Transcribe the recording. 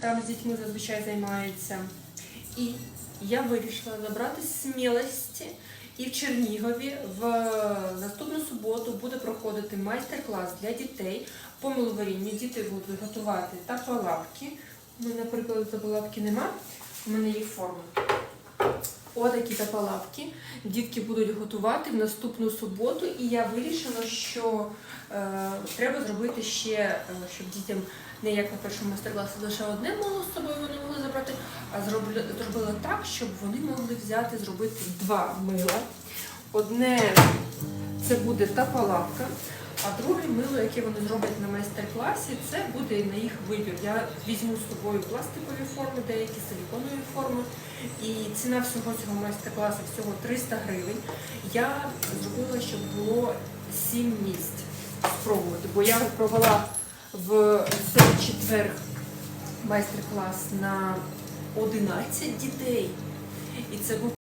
там з дітьми зазвичай займається. І я вирішила набрати смілості. І в Чернігові в наступну суботу буде проходити майстер-клас для дітей по миловарінню. Діти будуть готувати та палапки. У мене, наприклад, тапалапки нема, у мене є форма. Отакі тапалапки дітки будуть готувати в наступну суботу, і я вирішила, що е, треба зробити ще, е, щоб дітям не як на першому майстер-класі лише одне мило з собою вони могли забрати, а зробили, зробила так, щоб вони могли взяти, зробити два мила. Одне це буде тапалапка, а друге мило, яке вони зроблять на майстер-класі, це буде на їх вибір. Я візьму з собою пластикові форми, деякі силіконові форми. І ціна всього цього майстер-класу всього 300 гривень. Я зробила, щоб було 7 місць спробувати, бо я провела в цей четвер майстер-клас на 11 дітей. І це був